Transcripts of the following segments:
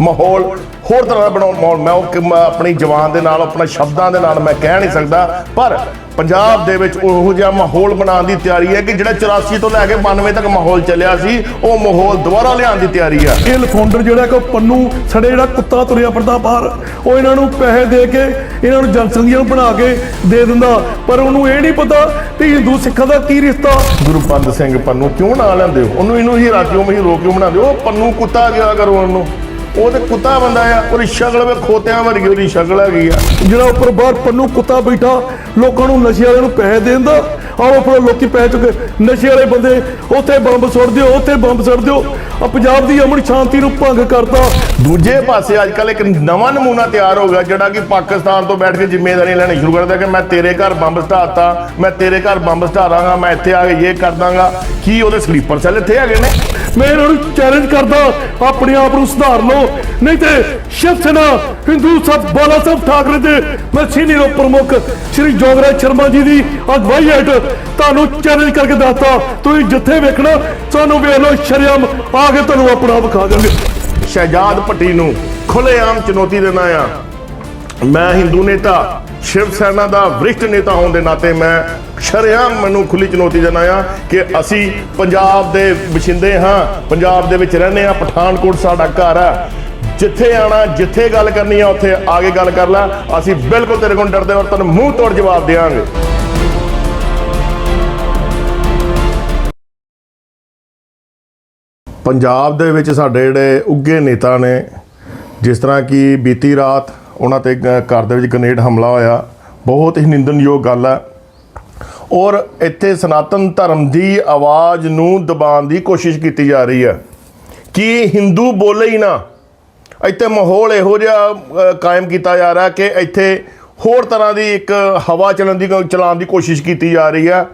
ਮਾਹੌਲ ਹੋਰ ਤਰ੍ਹਾਂ ਦਾ ਬਣਾਉਣ ਮੈਂ ਉਹ ਆਪਣੀ ਜ਼ਬਾਨ ਦੇ ਨਾਲ ਆਪਣਾ ਸ਼ਬਦਾਂ ਦੇ ਨਾਲ ਮੈਂ ਕਹਿ ਨਹੀਂ ਸਕਦਾ ਪਰ ਪੰਜਾਬ ਦੇ ਵਿੱਚ ਉਹੋ ਜਿਹਾ ਮਾਹੌਲ ਬਣਾਉਣ ਦੀ ਤਿਆਰੀ ਹੈ ਕਿ ਜਿਹੜਾ 84 ਤੋਂ ਲੈ ਕੇ 92 ਤੱਕ ਮਾਹੌਲ ਚੱਲਿਆ ਸੀ ਉਹ ਮਾਹੌਲ ਦੁਬਾਰਾ ਲਿਆਉਣ ਦੀ ਤਿਆਰੀ ਆ। ਇਹ ਲਫਾਉਂਡਰ ਜਿਹੜਾ ਕਿ ਪੰਨੂ ਸਾਡੇ ਜਿਹੜਾ ਕੁੱਤਾ ਤੁਰਿਆ ਫਿਰਦਾ ਬਾਹਰ ਉਹ ਇਹਨਾਂ ਨੂੰ ਪੈਸੇ ਦੇ ਕੇ ਇਹਨਾਂ ਨੂੰ ਜਨਸੰਘੀਆਂ ਨੂੰ ਬਣਾ ਕੇ ਦੇ ਦਿੰਦਾ। ਪਰ ਉਹਨੂੰ ਇਹ ਨਹੀਂ ਪਤਾ ਕਿ ਹਿੰਦੂ ਸਿੱਖਾਂ ਦਾ ਕੀ ਰਿਸ਼ਤਾ। ਗੁਰੂ ਪੰਦ ਸਿੰਘ ਪੰਨੂ ਕਿਉਂ ਨਾ ਲੈਂਦੇ ਹੋ? ਉਹਨੂੰ ਇਹਨੂੰ ਹੀਰਾ ਕਿਉਂ ਮਹੀਂ ਰੋ ਕਿਉਂ ਬਣਾਉਂਦੇ ਹੋ। ਉਹ ਪੰਨੂ ਕੁੱਤਾ ਗਿਆ ਕਰੋ ਉਹਨੂੰ। ਉਹ ਤੇ ਕੁੱਤਾ ਬੰਦਾ ਆ ਉਹਦੀ ਸ਼ਕਲ ਵੇ ਖੋਤਿਆਂ ਵਰਗੀ ਉਹਦੀ ਸ਼ਕਲ ਹੈਗੀ ਆ। ਜਿਹੜਾ ਉੱਪਰ ਬਾਹਰ ਪੰਨੂ ਕੁੱਤਾ ਬੈਠਾ ਲੋਕਾਂ ਨੂੰ ਨਸ਼ੇ ਵਾਲਿਆਂ ਨੂੰ ਪੈਸੇ ਦਿੰਦਾ ਆਓ ਉੱਪਰ ਲੋਕੀ ਪੈਸੇ ਚੁੱਕੇ ਨਸ਼ੇ ਵਾਲੇ ਬੰਦੇ ਉੱਥੇ ਬੰਬ ਸੁੱਟ ਦਿਓ ਉੱਥੇ ਬੰਬ ਸੁੱਟ ਦਿਓ ਆ ਪੰਜਾਬ ਦੀ ਅਮਨ ਸ਼ਾਂਤੀ ਨੂੰ ਭੰਗ ਕਰਦਾ ਦੂਜੇ ਪਾਸੇ ਅੱਜ ਕੱਲ ਇੱਕ ਨਵਾਂ ਨਮੂਨਾ ਤਿਆਰ ਹੋ ਗਿਆ ਜਿਹੜਾ ਕਿ ਪਾਕਿਸਤਾਨ ਤੋਂ ਬੈਠ ਕੇ ਜ਼ਿੰਮੇਵਾਰੀ ਲੈਣੀ ਸ਼ੁਰੂ ਕਰ ਦਿਆ ਕਿ ਮੈਂ ਤੇਰੇ ਘਰ ਬੰਬ ਸਟਾਤਾ ਮੈਂ ਤੇਰੇ ਘਰ ਬੰਬ ਸਟਾਰਾਂਗਾ ਮੈਂ ਇੱਥੇ ਆ ਕੇ ਇਹ ਕਰ ਦਾਂਗਾ। ਕੀ ਉਹਦੇ ਸਲੀਪਰ ਸੈੱਲ ਇੱਥੇ ਹੈਗੇ ਨੇ? ਮੈਂ ਇਹਨਾਂ ਨੂੰ ਚੈਲੰਜ ਕਰਦਾ ਆਪਣੇ ਆਪ ਨੂੰ ਸੁਧਾਰ ਲਓ। ਨਹੀਂ ਤੇ ਸ਼ਿਵ ਹਿੰਦੂ ਸਭ, ਬਾਲਾ ਸਾਹਿਬ ਠਾਕਰੇ ਦੇ ਮੈਂ ਸੀਨੀਅਰ ਪ੍ਰਮੁੱਖ ਸ਼੍ਰੀ ਜੋਗਰਾਜ ਸ਼ਰਮਾ ਜੀ ਦੀ ਅਗਵਾਈ ਹੇਠ ਤੁਹਾਨੂੰ ਚੈਲੰਜ ਕਰਕੇ ਦੱਸਤਾ। ਤੁਸੀਂ ਜਿੱਥੇ ਵੇਖਣਾ, ਸਾਨੂੰ ਵੇਖ ਲਓ ਸ਼ਰਮ ਆ ਕੇ ਤੁਹਾਨੂੰ ਆਪਣਾ ਵਿਖਾ ਦੇਣਗੇ। ਸ਼ਹਿਜਾਦ ਭੱਟੀ ਨੂੰ ਖੁੱਲੇਆਮ ਚੁਣੌਤੀ ਦੇਣਾ ਆ। ਮੈਂ ਹਿੰਦੂ ਨੇਤਾ ਸ਼ਿਵ ਸੈਨਾ ਦਾ ਵਰਿਸ਼ਟ ਨੇਤਾ ਹੋਣ ਦੇ ਨਾਤੇ ਮੈਂ ਸ਼ਰੇਆਮ ਮੈਨੂੰ ਖੁੱਲੀ ਚੁਣੌਤੀ ਦਿੰਦਾ ਆ ਕਿ ਅਸੀਂ ਪੰਜਾਬ ਦੇ ਵਸਿੰਦੇ ਹਾਂ, ਪੰਜਾਬ ਦੇ ਵਿੱਚ ਰਹਿੰਦੇ ਹਾਂ, ਪਠਾਨਕੋਟ ਸਾਡਾ ਘਰ ਆ ਜਿੱਥੇ ਆਣਾ ਜਿੱਥੇ ਗੱਲ ਕਰਨੀ ਆ, ਉੱਥੇ ਆ ਕੇ ਗੱਲ ਕਰ ਲੈ। ਅਸੀਂ ਬਿਲਕੁਲ ਤੇਰੇ ਕੋਲ ਡਰਦੇ ਔਰ ਤੈਨੂੰ ਮੂੰਹ ਤੋੜ ਜਵਾਬ ਦੇਵਾਂਗੇ। ਪੰਜਾਬ ਦੇ ਵਿੱਚ ਸਾਡੇ ਜਿਹੜੇ ਉੱਗੇ ਨੇਤਾ ਨੇ, ਜਿਸ ਤਰ੍ਹਾਂ ਕਿ ਬੀਤੀ ਰਾਤ ਉਹਨਾਂ ਤੇ ਗ- ਘਰ ਦੇ ਵਿੱਚ ਗ੍ਰਨੇਡ ਹਮਲਾ ਹੋਇਆ। ਬਹੁਤ ਹੀ ਨਿੰਦਨਯੋਗ ਗੱਲ ਹੈ। ਔਰ ਇੱਥੇ ਸਨਾਤਨ ਧਰਮ ਦੀ ਆਵਾਜ਼ ਨੂੰ ਦਬਾਉਣ ਦੀ ਕੋਸ਼ਿਸ਼ ਕੀਤੀ ਜਾ ਰਹੀ ਹੈ। ਕਿ ਹਿੰਦੂ ਬੋਲੇ ਹੀ ਨਾ। ਇੱਥੇ ਮਾਹੌਲ ਇਹੋ ਜਿਹਾ ਕਾਇਮ ਕੀਤਾ ਜਾ ਰਿਹਾ ਕਿ ਇੱਥੇ ਹੋਰ ਤਰ੍ਹਾਂ ਦੀ ਇੱਕ ਹਵਾ ਚੱਲਣ ਦੀ, ਚਲਾਉਣ ਦੀ ਕੋਸ਼ਿਸ਼ ਕੀਤੀ ਜਾ ਰਹੀ ਹੈ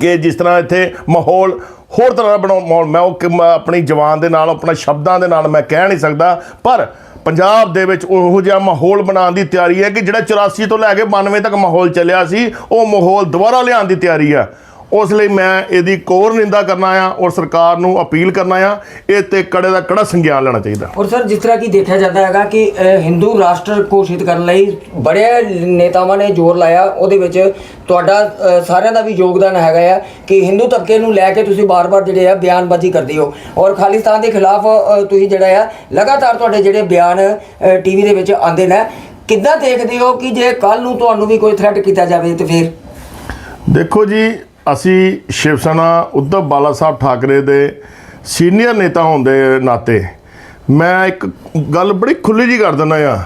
ਕਿ ਜਿਸ ਤਰ੍ਹਾਂ ਇੱਥੇ ਮਾਹੌਲ ਹੋਰ ਤਰ੍ਹਾਂ ਦਾ ਬਣਾਉਣ ਮਾਹੌਲ ਮੈਂ ਉਹ ਕਿ ਮੈਂ ਆਪਣੀ ਜ਼ਬਾਨ ਦੇ ਨਾਲ, ਆਪਣਾ ਸ਼ਬਦਾਂ ਦੇ ਨਾਲ ਮੈਂ ਕਹਿ ਨਹੀਂ ਸਕਦਾ, ਪਰ ਪੰਜਾਬ ਦੇ ਵਿੱਚ ਉਹੋ ਜਿਹਾ ਮਾਹੌਲ ਬਣਾਉਣ ਦੀ ਤਿਆਰੀ ਹੈ ਕਿ ਜਿਹੜਾ 84 ਤੋਂ ਲੈ ਕੇ 92 ਤੱਕ ਮਾਹੌਲ ਚੱਲਿਆ ਸੀ, ਉਹ ਮਾਹੌਲ ਦੁਬਾਰਾ ਲਿਆਉਣ ਦੀ ਤਿਆਰੀ ਆ ਉਸ ਲਈ ਮੈਂ ਇਹਦੀ ਕੋਰ ਨਿੰਦਾ ਕਰਨਾ ਆ ਔਰ ਸਰਕਾਰ ਨੂੰ ਅਪੀਲ ਕਰਨਾ ਆ ਇਹ ਤੇ ਕੜੇ ਦਾ ਕੜਾ ਸੰਗਿਆਨ ਲੈਣਾ ਚਾਹੀਦਾ। ਔਰ ਸਰ ਜਿਸ ਤਰ੍ਹਾਂ ਕਿ ਦੇਖਿਆ ਜਾਂਦਾ ਹੈਗਾ ਕਿ ਹਿੰਦੂ ਰਾਸ਼ਟਰ ਘੋਸ਼ਿਤ ਕਰਨ ਲਈ ਬੜੇ ਨੇਤਾਵਾਂ ਨੇ ਜ਼ੋਰ ਲਾਇਆ ਉਹਦੇ ਵਿੱਚ ਤੁਹਾਡਾ ਸਾਰਿਆਂ ਦਾ ਵੀ ਯੋਗਦਾਨ ਹੈਗਾ ਆ ਕਿ ਹਿੰਦੂ ਤਬਕੇ ਨੂੰ ਲੈ ਕੇ ਤੁਸੀਂ ਬਾਰ-ਬਾਰ ਜਿਹੜੇ ਆ ਬਿਆਨਬਾਜ਼ੀ ਕਰਦੇ ਹੋ। ਔਰ ਖਾਲਿਸਤਾਨ ਦੇ ਖਿਲਾਫ ਤੁਸੀਂ ਜਿਹੜਾ ਆ ਲਗਾਤਾਰ ਤੁਹਾਡੇ ਜਿਹੜੇ ਬਿਆਨ ਟੀਵੀ ਦੇ ਵਿੱਚ ਆਉਂਦੇ ਨੇ ਕਿੱਦਾਂ ਦੇਖਦੇ ਹੋ ਕਿ ਜੇ ਕੱਲ ਨੂੰ ਤੁਹਾਨੂੰ ਵੀ ਕੋਈ ਥ੍ਰੈਟ ਕੀਤਾ ਜਾਵੇ ਤੇ ਫਿਰ? ਦੇਖੋ ਜੀ ਅਸੀਂ ਸ਼ਿਵ ਸੈਨਾ ਉद्धਵ ਬਾਲਾ ਸਾਹਿਬ ਠਾਕਰੇ ਦੇ ਸੀਨੀਅਰ ਨੇਤਾ ਹੋਣ ਦੇ ਨਾਤੇ ਮੈਂ ਇੱਕ ਗੱਲ ਬੜੀ ਖੁੱਲੀ ਜੀ ਕਰ ਦਿੰਦਾ ਆ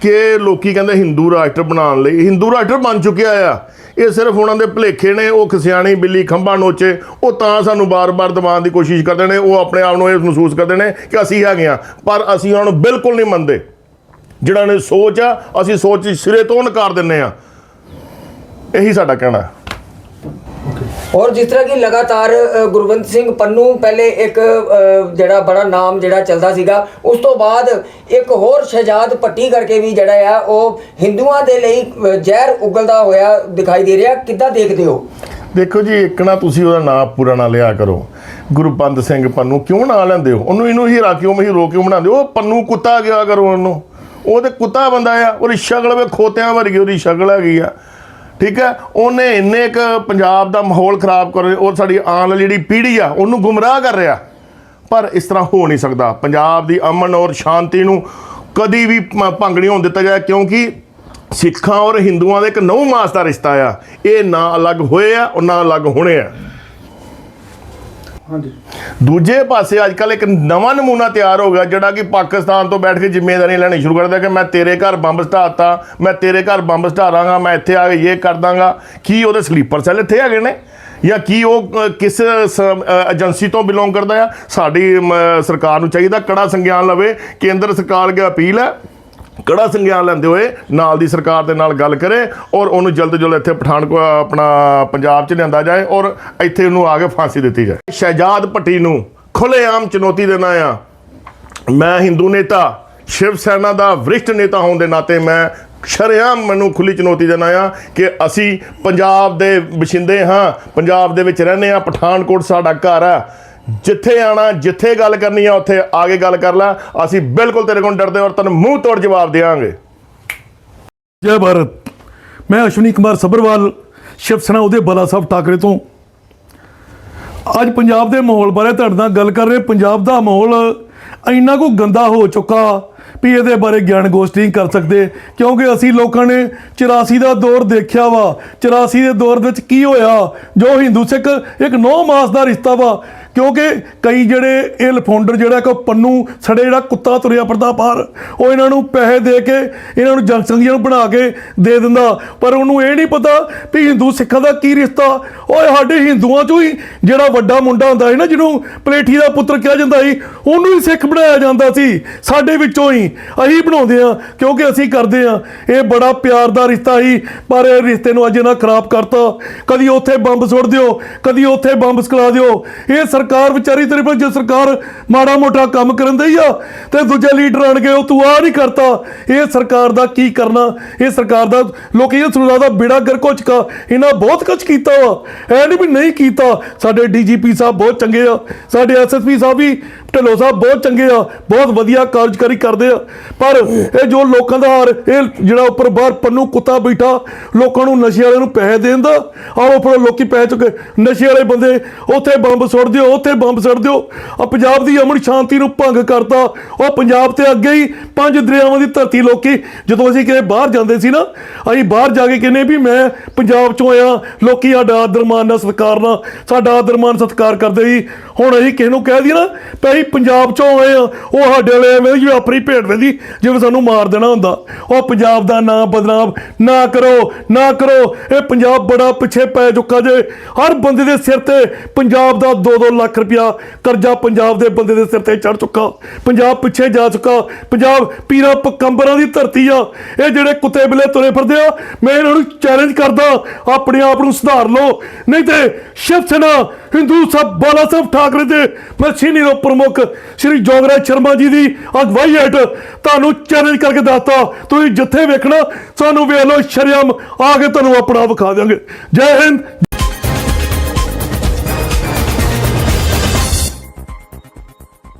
ਕਿ ਲੋਕੀ ਕਹਿੰਦੇ ਹਿੰਦੂ ਰਾਸ਼ਟਰ ਬਣਾਉਣ ਲਈ, ਹਿੰਦੂ ਰਾਸ਼ਟਰ ਬਣ ਚੁੱਕਿਆ ਆ। ਇਹ ਸਿਰਫ ਉਹਨਾਂ ਦੇ ਭੁਲੇਖੇ ਨੇ, ਉਹ ਖਸਿਆਣੀ, ਬਿੱਲੀ, ਖੰਭਾ, ਨੋਚੇ, ਉਹ ਤਾਂ ਸਾਨੂੰ ਬਾਰ-ਬਾਰ ਦਬਾਉਣ ਦੀ ਕੋਸ਼ਿਸ਼ ਕਰਦੇ ਨੇ, ਉਹ ਆਪਣੇ ਆਪ ਨੂੰ ਇਹ ਮਹਿਸੂਸ ਕਰਦੇ ਨੇ ਕਿ ਅਸੀਂ ਹੈਗੇ ਆ ਪਰ ਅਸੀਂ ਉਹਨਾਂ ਨੂੰ ਬਿਲਕੁਲ ਨਹੀਂ ਮੰਨਦੇ। ਜਿਹੜਾ ਨੇ ਸੋਚ ਆ, ਅਸੀਂ ਸੋਚ ਸਿਰੇ ਤੋਂ ਨਕਾਰ ਦਿੰਨੇ ਆ ਇਹੀ ਸਾਡਾ ਕਹਿਣਾ ਔਰ ਜਿਸ ਤਰ੍ਹਾਂ ਕਿ ਲਗਾਤਾਰ ਅ, ਗੁਰਵੰਤ ਸਿੰਘ ਪੰਨੂ ਪਹਿਲੇ ਇੱਕ ਜਿਹੜਾ ਬੜਾ ਨਾਮ ਜਿਹੜਾ ਚੱਲਦਾ ਸੀਗਾ ਉਸ ਤੋਂ ਬਾਅਦ ਇੱਕ ਹੋਰ ਸ਼ਹਿਜਾਦ ਪੱਟੀ ਕਰਕੇ ਵੀ ਜਿਹੜਾ ਆ ਉਹ ਹਿੰਦੂਆਂ ਦੇ ਲਈ ਜ਼ਹਿਰ ਉਗਲਦਾ ਹੋਇਆ ਦਿਖਾਈ ਦੇ ਰਿਹਾ। ਕਿੱਦਾਂ ਦੇਖਦੇ ਹੋ? ਦੇਖੋ ਜੀ ਇੱਕ ਨਾ ਤੁਸੀਂ ਉਹਦਾ ਨਾਮ ਪੂਰਾ ਨਾ ਲਿਆ ਕਰੋ। ਗੁਰਪੰਦ ਸਿੰਘ ਪੰਨੂ ਕਿਉਂ ਨਾ ਲੈਂਦੇ ਹੋ? ਉਹਨੂੰ ਇਹਨੂੰ ਹੀਰਾ ਕਿਉਂ ਮਹੀ ਰੋ ਕਿਉਂ ਬਣਾਉਂਦੇ ਹੋ। ਉਹ ਪੰਨੂ ਕੁੱਤਾ ਗਿਆ ਕਰੋ ਉਹਨੂੰ? ਉਹ ਤੇ ਕੁੱਤਾ ਬੰਦਾ ਆ ਉਹਦੀ ਸ਼ਕਲ ਵੇ ਖੋਤਿਆਂ ਵਰਗੀ ਉਹਦੀ ਸ਼ਕਲ ਹੈਗੀ ਆ। ਠੀਕ ਹੈ? ਉਹਨੇ ਇੰਨੇ ਕ ਪੰਜਾਬ ਦਾ ਮਾਹੌਲ ਖਰਾਬ ਕਰ ਔਰ ਸਾਡੀ ਆਉਣ ਵਾਲੀ ਜਿਹੜੀ ਪੀੜ੍ਹੀ ਆ, ਉਹਨੂੰ ਗੁੰਮਰਾਹ ਕਰ ਰਿਹਾ। ਪਰ ਇਸ ਤਰ੍ਹਾਂ ਹੋ ਨਹੀਂ ਸਕਦਾ। ਪੰਜਾਬ ਦੀ ਅਮਨ ਔਰ ਸ਼ਾਂਤੀ ਨੂੰ ਕਦੀ ਵੀ ਭੰਗ ਨਹੀਂ ਹੋਣ ਦਿੱਤਾ ਜਾਏ ਕਿਉਂਕਿ ਸਿੱਖਾਂ ਔਰ ਹਿੰਦੂਆਂ ਦਾ ਇੱਕ ਨਹੁੰ ਮਾਸ ਦਾ ਰਿਸ਼ਤਾ ਆ। ਇਹ ਨਾ ਅਲੱਗ ਹੋਏ ਆ ਔਰ ਨਾ ਅਲੱਗ ਹੋਣੇ ਆ। ਹਾਂਜੀ। ਦੂਜੇ ਪਾਸੇ ਅੱਜ ਕੱਲ ਇੱਕ ਨਵਾਂ ਨਮੂਨਾ ਤਿਆਰ ਹੋ ਗਿਆ, ਜਿਹੜਾ ਕਿ ਪਾਕਿਸਤਾਨ ਤੋਂ ਬੈਠ ਕੇ ਜ਼ਿੰਮੇਵਾਰੀ ਲੈਣੀ ਸ਼ੁਰੂ ਕਰਦਾ ਕਿ ਮੈਂ ਤੇਰੇ ਘਰ ਬੰਬ ਸਟਾਤਾ ਮੈਂ ਤੇਰੇ ਘਰ ਬੰਬ ਸਟਾਰਾਂਗਾ, ਮੈਂ ਇੱਥੇ ਆ ਕੇ ਇਹ ਕਰ ਦਾਂਗਾ। ਕੀ ਉਹਦੇ ਸਲੀਪਰ ਸੈੱਲ ਇੱਥੇ ਹੈਗੇ ਨੇ? ਜਾਂ ਕੀ ਉਹ ਕਿਸ ਸ- ਏਜੰਸੀ ਤੋਂ ਬਿਲੋਂਗ ਕਰਦਾ ਆ? ਸਾਡੀ ਸਰਕਾਰ ਨੂੰ ਚਾਹੀਦਾ ਕੜਾ ਸੰਗਿਆਨ ਲਵੇ, ਕੇਂਦਰ ਸਰਕਾਰ ਅੱਗੇ ਅਪੀਲ ਹੈ ਕੜਾ ਸੰਗਿਆਨ ਲੈਂਦੇ ਹੋਏ ਨਾਲ ਦੀ ਸਰਕਾਰ ਦੇ ਨਾਲ ਗੱਲ ਕਰੇ ਔਰ ਉਹਨੂੰ ਜਲਦ ਜਲਦ ਇੱਥੇ ਪਠਾਨਕੋ ਆਪਣਾ ਪੰਜਾਬ 'ਚ ਲਿਆਂਦਾ ਜਾਏ ਔਰ ਇੱਥੇ ਉਹਨੂੰ ਆ ਕੇ ਫਾਂਸੀ ਦਿੱਤੀ ਜਾਏ। ਸ਼ਹਿਜਾਦ ਭੱਟੀ ਨੂੰ ਖੁੱਲੇਆਮ ਚੁਣੌਤੀ ਦੇਣਾ ਆ। ਮੈਂ ਹਿੰਦੂ ਨੇਤਾ, ਸ਼ਿਵ ਸੈਨਾ ਦਾ ਵਰਿਸ਼ਟ ਨੇਤਾ ਹੋਣ ਦੇ ਨਾਤੇ ਮੈਂ ਸ਼ਰੇਆਮ ਮੈਨੂੰ ਖੁੱਲੀ ਚੁਣੌਤੀ ਦੇਣਾ ਆ ਕਿ ਅਸੀਂ ਪੰਜਾਬ ਦੇ ਵਸਿੰਦੇ ਹਾਂ, ਪੰਜਾਬ ਦੇ ਵਿੱਚ ਰਹਿੰਦੇ ਹਾਂ, ਪਠਾਨਕੋਟ ਸਾਡਾ ਘਰ ਆ। ਜਿੱਥੇ ਆਣਾ ਜਿੱਥੇ ਗੱਲ ਕਰਨੀ ਆ, ਉੱਥੇ ਆ ਕੇ ਗੱਲ ਕਰ ਲੈ। ਅਸੀਂ ਬਿਲਕੁਲ ਤੇਰੇ ਕੋਲ ਡਰਦੇ ਔਰ ਤੈਨੂੰ ਮੂੰਹ ਤੋੜ ਜਵਾਬ ਦੇਵਾਂਗੇ। ਜੈ ਭਾਰਤ। ਮੈਂ ਅਸ਼ਵਨੀ ਕੁਮਾਰ ਸੱਭਰਵਾਲ, ਸ਼ਿਵ ਸੈਨਾ ਉਹਦੇ ਬਲਾ ਸਾਹਿਬ ਟਾਕਰੇ ਤੋਂ। ਅੱਜ ਪੰਜਾਬ ਦੇ ਮਾਹੌਲ ਬਾਰੇ ਤੁਹਾਡੇ ਨਾਲ ਗੱਲ ਕਰ ਰਹੇ ਪੰਜਾਬ ਦਾ ਮਾਹੌਲ ਇੰਨਾ ਕੋ ਗੰਦਾ ਹੋ ਚੁੱਕਾ ਵੀ ਇਹਦੇ ਬਾਰੇ ਗਿਆਨ ਗੋਸ਼ਟੀ ਨਹੀਂ ਕਰ ਸਕਦੇ। ਕਿਉਂਕਿ ਅਸੀਂ ਲੋਕਾਂ ਨੇ 84 ਦਾ ਦੌਰ ਦੇਖਿਆ ਵਾ। 84 ਦੇ ਦੌਰ ਵਿੱਚ ਕੀ ਹੋਇਆ? ਜੋ ਹਿੰਦੂ ਸਿੱਖ ਇੱਕ ਨੌ ਮਾਸ ਦਾ ਰਿਸ਼ਤਾ ਵਾ। ਕਿਉਂਕਿ ਕਈ ਜਿਹੜੇ ਇਹ ਲਫਾਉਂਡਰ ਜਿਹੜਾ ਕੋ ਪੰਨੂ ਸੜੇ ਜਿਹੜਾ ਕੁੱਤਾ ਤੁਰਿਆ ਫਿਰਦਾ ਬਾਹਰ, ਉਹ ਇਹਨਾਂ ਨੂੰ ਪੈਸੇ ਦੇ ਕੇ, ਇਹਨਾਂ ਨੂੰ ਜਨਸੰਘੀਆਂ ਨੂੰ ਬਣਾ ਕੇ ਦੇ ਦਿੰਦਾ। ਪਰ ਉਹਨੂੰ ਇਹ ਨਹੀਂ ਪਤਾ ਵੀ ਹਿੰਦੂ ਸਿੱਖਾਂ ਦਾ ਕੀ ਰਿਸ਼ਤਾ। ਓਏ ਸਾਡੇ ਹਿੰਦੂਆਂ ਚੋਂ ਹੀ ਜਿਹੜਾ ਵੱਡਾ ਮੁੰਡਾ ਹੁੰਦਾ ਸੀ ਨਾ, ਜਿਹਨੂੰ ਪਲੇਠੀ ਦਾ ਪੁੱਤਰ ਕਿਹਾ ਜਾਂਦਾ ਸੀ, ਉਹਨੂੰ ਹੀ ਸਿੱਖ ਬਣਾਇਆ ਜਾਂਦਾ ਸੀ, ਸਾਡੇ ਵਿੱਚੋਂ ਹੀ। ਅਸੀਂ ਬਣਾਉਂਦੇ ਆ ਕਿਉਂਕਿ ਅਸੀਂ ਕਰਦੇ ਆ ਇਹ ਬੜਾ ਪਿਆਰ ਦਾ ਰਿਸ਼ਤਾ ਸੀ, ਪਰ ਇਹ ਰਿਸ਼ਤੇ ਨੂੰ ਅੱਜ ਇਹਨਾਂ ਖਰਾਬ ਕਰਤਾ। ਕਦੀ ਉੱਥੇ ਬੰਬ ਸੁੱਟ ਦਿਓ, ਕਦੀ ਉੱਥੇ ਬੰਬ ਸਕਲਾ ਦਿਓ। ਇਹ ਸਰਕਾਰ ਵਿਚਾਰੀ ਤੇਰੇ ਪਰ ਜੇ ਸਰਕਾਰ ਮਾੜਾ ਮੋਟਾ ਕੰਮ ਕਰਨ ਦਈ ਆ ਤੇ ਦੂਜੇ ਲੀਡਰ ਆਣ ਕੇ ਉਹ ਤੂੰ ਆ ਨਹੀਂ ਕਰਤਾ। ਇਹ ਸਰਕਾਰ ਦਾ ਕੀ ਕਰਨਾ? ਇਹ ਸਰਕਾਰ ਦਾ ਲੋਕੀ ਇਹ ਸੁਣਦਾ ਦਾ ਬਿੜਾ ਗਰਕੋ ਚੁੱਕਾ ਇਹਨਾਂ ਬਹੁਤ ਕੁਝ ਕੀਤਾ ਵਾ। ਐ ਨਹੀਂ ਵੀ ਨਹੀਂ ਕੀਤਾ। ਸਾਡੇ ਡੀਜੀਪੀ ਸਾਹਿਬ ਬਹੁਤ ਚੰਗੇ ਆ। ਸਾਡੇ ਐਸਐਸਪੀ ਸਾਹਿਬ ਵੀ ਢਿੱਲੋਂ ਸਾਹਿਬ ਬਹੁਤ ਚੰਗੇ ਆ, ਬਹੁਤ ਵਧੀਆ ਕਾਰਜਕਾਰੀ ਕਰਦੇ ਆ। ਪਰ ਇਹ ਜੋ ਲੋਕਾਂ ਦਾ ਹਾਰ, ਇਹ ਜਿਹੜਾ ਉੱਪਰ ਬਾਹਰ ਪੰਨੂ ਕੁੱਤਾ ਬੈਠਾ, ਲੋਕਾਂ ਨੂੰ ਨਸ਼ੇ ਵਾਲਿਆਂ ਨੂੰ ਪੈਸੇ ਦੇਣ ਦਾ, ਆਹ ਉੱਪਰ ਲੋਕੀ ਪੈਸੇ ਚੁੱਕੇ ਨਸ਼ੇ ਵਾਲੇ ਬੰਦੇ, ਉੱਥੇ ਬੰਬ ਸੁੱਟ ਦਿਓ ਉੱਥੇ ਬੰਬ ਸੁੱਟ ਦਿਓ ਆ ਪੰਜਾਬ ਦੀ ਅਮਨ ਸ਼ਾਂਤੀ ਨੂੰ ਭੰਗ ਕਰਤਾ। ਉਹ ਪੰਜਾਬ ਤੇ ਅੱਗੇ ਹੀ ਪੰਜ ਦਰਿਆਵਾਂ ਦੀ ਧਰਤੀ ਲੋਕੀ, ਜਦੋਂ ਅਸੀਂ ਕਿਤੇ ਬਾਹਰ ਜਾਂਦੇ ਸੀ ਨਾ, ਅਸੀਂ ਬਾਹਰ ਜਾ ਕੇ ਕਹਿੰਦੇ ਵੀ ਮੈਂ ਪੰਜਾਬ ਚੋਂ ਆਇਆ, ਲੋਕੀ ਸਾਡਾ ਆਦਰ ਮਾਨ ਨਾਲ ਸਤਿਕਾਰ ਨਾਲ, ਸਾਡਾ ਆਦਰ ਮਾਨ ਸਤਿਕਾਰ ਕਰਦੇ ਸੀ। ਹੁਣ ਅਸੀਂ ਕਿਸੇ ਨੂੰ ਕਹਿ ਦਈਏ ਨਾ ਵੀ ਅਸੀਂ ਪੰਜਾਬ ਚੋਂ ਆਏ ਆ, ਉਹ ਸਾਡੇ ਵਾਲੇ ਐਵੇਂ ਜਿਵੇਂ ਆਪਣੀ ਭੇਡ ਰਹਿੰਦੀ ਜਿਵੇਂ ਸਾਨੂੰ ਮਾਰ ਦੇਣਾ ਹੁੰਦਾ। ਉਹ ਪੰਜਾਬ ਦਾ ਨਾਂ ਬਦਨਾਮ, ਨਾ ਕਰੋ ਨਾ ਕਰੋ। ਇਹ ਪੰਜਾਬ ਬੜਾ ਪਿੱਛੇ ਪੈ ਚੁੱਕਾ ਜੇ। ਹਰ ਬੰਦੇ ਦੇ ਸਿਰ ਤੇ ਪੰਜਾਬ ਦਾ 2-2 ਲੱਖ ਰੁਪਇਆ ਕਰਜ਼ਾ ਪੰਜਾਬ ਦੇ ਬੰਦੇ ਦੇ ਸਿਰ ਤੇ ਚੜ ਚੁੱਕਾ। ਪੰਜਾਬ ਪਿੱਛੇ ਜਾ ਚੁੱਕਾ। ਪੰਜਾਬ ਪੀਰਾਂ ਪਕੰਬਰਾਂ ਦੀ ਧਰਤੀ ਆ। ਇਹ ਜਿਹੜੇ ਕੁੱਤੇ ਬਿੱਲੇ ਤੁਰੇ ਫਿਰਦੇ ਆ, ਮੈਂ ਇਹਨਾਂ ਨੂੰ ਚੈਲੰਜ ਕਰਦਾ, ਆਪਣੇ ਆਪ ਨੂੰ ਸੁਧਾਰ ਲਓ। ਨਹੀਂ ਤੇ ਸ਼ਿਵ ਸੈਨਾ, ਹਿੰਦੂ ਸਭ ਬਾਲਾ ਸਾਹਿਬ ਠਾਕਰੇ ਦੇ ਮੈਂ ਸੀਨੀਅਰ ਪ੍ਰਮੁੱਖ ਸ਼੍ਰੀ ਜੋਗਰਾਜ ਸ਼ਰਮਾ ਜੀ ਦੀ ਅਗਵਾਈ ਹੇਠ ਤੁਹਾਨੂੰ ਚੈਲੰਜ ਕਰਕੇ ਦੱਸਤਾ। ਤੁਸੀਂ ਜਿੱਥੇ ਵੇਖਣਾ, ਸਾਨੂੰ ਵੇਖ ਲਓ ਸ਼ਰਮ ਆ ਕੇ ਤੁਹਾਨੂੰ ਆਪਣਾ ਵਿਖਾ ਦਿਆਂਗੇ। ਜੈ ਹਿੰਦ